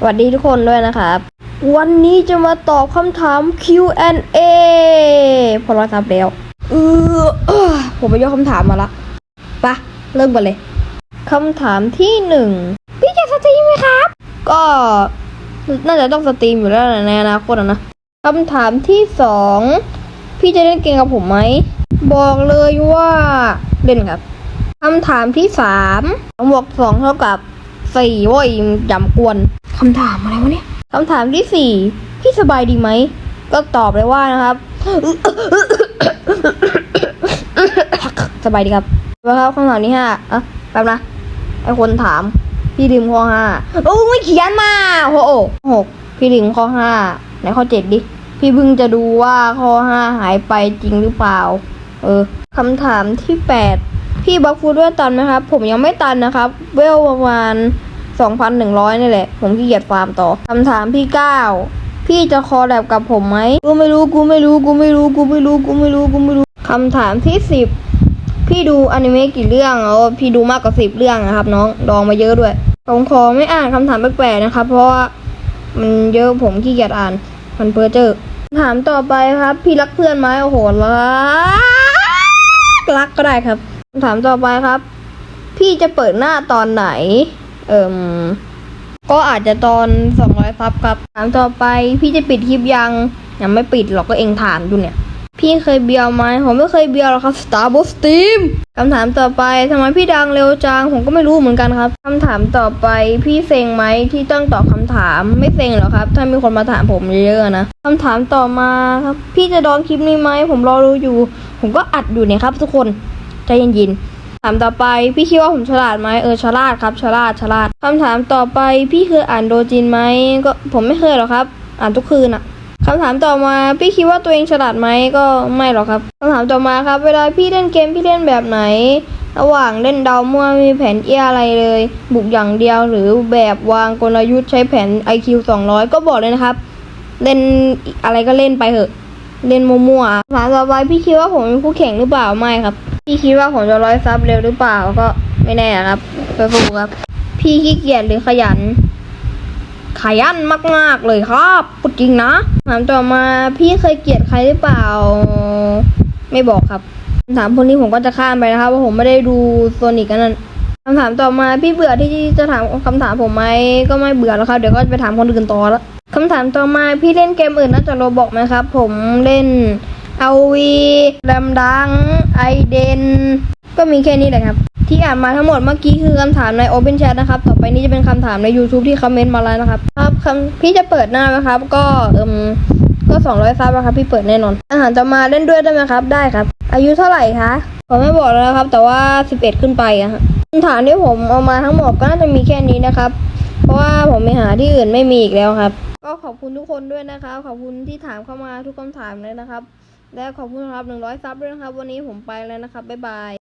สวัสดีทุกคนด้วยนะครับ วันนี้จะมาตอบคำถาม Q&A พอเราทำแล้วเออเออผมไปยกคำถามมาละไปะเริ่มกันเลยคำถามที่หนึ่งพี่จะสตรีมไหมครับ ก็น่าจะต้องสตรีมอยู่แล้วแหละในอนาคตอะนะคำถามที่สองพี่จะเล่นเกมกับผมไหม บอกเลยว่าเล่นครับคำถามที่สามสองบวกสองเท่ากับ สี่โว้ยจำกวนคำถามอะไรวะเนี่ยคำถามที่สี่พี่สบายดีไหม ก็ตอบเลยว่านะครับ สบายดีครับแล้วครับคำถามที่ห้าอะแป๊บนะไอคนถาม พี่ลืมข้อห้าโอ้ไม่เขียนมาโอ้โหหกพี่ลืมข้อห้าไหนข้อเจ็ดดิพี่เพิ่งจะดูว่าข้อห้าหายไปจริงหรือเปล่า เออคำถามที่แปด พี่บล็อกฟูด้วยตันไหมครับ ผมยังไม่ตันนะครับ เวลประมาณสองพันหนึ่งร้อยนี่แหละ ผมขี้เกียจฟาร์มต่อคำถามที่เก้าพี่จะคอแลบกับผมไหมกูไม่รู้กูไม่รู้กูไม่รู้กูไม่รู้กูไม่รู้กูไม่รู้คำถามที่สิบพี่ดูอนิเมะกี่เรื่องแล้วพี่ดูมากกว่าสิบเรื่องนะครับ น้องลองมาเยอะด้วยผมขอไม่อ่านคำถามแปลกๆนะครับ เพราะว่ามันเยอะผมขี้เกียจอ่าน มันเพ้อเจอถามต่อไปครับ พี่รักเพื่อนไหมโอ้โหรักรักก็ได้ครับ คำถามต่อไปครับ พี่จะเปิดหน้าตอนไหน เอิมก็อาจจะตอนสองร้อยซับครับถามต่อไปพี่จะปิดคลิปยังยังไม่ปิดหรอกก็เองถามอยู่เนี่ย พี่เคยเบียวไหมผมไม่เคยเบียวหรอกครับ Star b o s t e a m คำถามต่อไปทำไมพี่ดังเร็วจังผมก็ไม่รู้เหมือนกันครับคำถามต่อไปพี่เซ็งไหมที่ต้องตอบคำถามไม่เซ็งหรอกครับ ถ้ามีคนมาถามผมเยอะๆนะคำถามต่อมาครับ พี่จะดองคลิปนี้ไหมผมรอรู้อยู่ ผมก็อัดอยู่เนี่ยครับ ทุกคน ใจเย็นๆถามต่อไปพี่คิดว่าผมฉลาดไหมเออฉลาดครับฉลาดฉลาดคำถามต่อไปพี่เคยอ่านโดจินไหมก็ผมไม่เคยหรอกครับ อ่านทุกคืนอะคำถามต่อมาพี่คิดว่าตัวเองฉลาดไหมก็ไม่หรอกครับคำถามต่อมาครับ เวลาพี่เล่นเกมพี่เล่นแบบไหน ระหว่างเล่นเดามั่วมีแผนเอียอะไรเลย บุกอย่างเดียวหรือแบบวางกลยุทธ์ใช้แผน IQ 200 ก็บอกเลยนะครับ เล่นอะไรก็เล่นไปเถอะ เล่นมั่วๆถามต่อไปพี่คิดว่าผมเป็นคู่แข่งหรือเปล่าไม่ครับ พี่คิดว่าผมจะร้อยซับเร็วหรือเปล่าก็ไม่แน่ครับไปฟูครับ พี่ขี้เกียจหรือขยัน ขยันมากๆเลยครับพูดจริงนะถามต่อมาพี่เคยเกลียดใครหรือเปล่า ไม่บอกครับคำถามพวกนี้ผมก็จะข้ามไปนะครับเพราะผมไม่ได้ดูโซนิกกันนั่นคำถามต่อมาพี่เบื่อที่จะถามคำถามผมไหมก็ไม่เบื่อแล้วครับเดี๋ยวก็ไปถามคนอื่นต่อแล้วคำถามต่อมาพี่เล่นเกมอื่นนอกจากโรบอกไหมครับ ผมเล่น เอาวีแรมดัง ไอเดน ก็มีแค่นี้แหละครับ ที่อ่านมาทั้งหมดเมื่อกี้คือคำถามใน Open Chat นะครับ ต่อไปนี้จะเป็นคำถามใน YouTube ที่คอมเมนต์มาแล้วนะครับ ครับคำพี่จะเปิดหน้าไหมครับ ก็เอิมก็สองร้อยซับนะครับ พี่เปิดแน่นอน อาหารจะมาเล่นด้วยได้ไหมครับ ได้ครับ อายุเท่าไหร่คะผมไม่บอกแล้วนะครับ แต่ว่าสิบเอ็ดขึ้นไปอะฮะคำถามที่ผมเอามาทั้งหมดก็น่าจะมีแค่นี้นะครับ เพราะว่าผมไปหาที่อื่นไม่มีอีกแล้วครับ ก็ขอบคุณทุกคนด้วยนะครับ ขอบคุณที่ถามเข้ามาทุกคำถามเลยนะครับ และขอบคุณครับหนึ่งร้อยซับด้วยนะครับ วันนี้ผมไปแล้วนะครับ บ๊ายบาย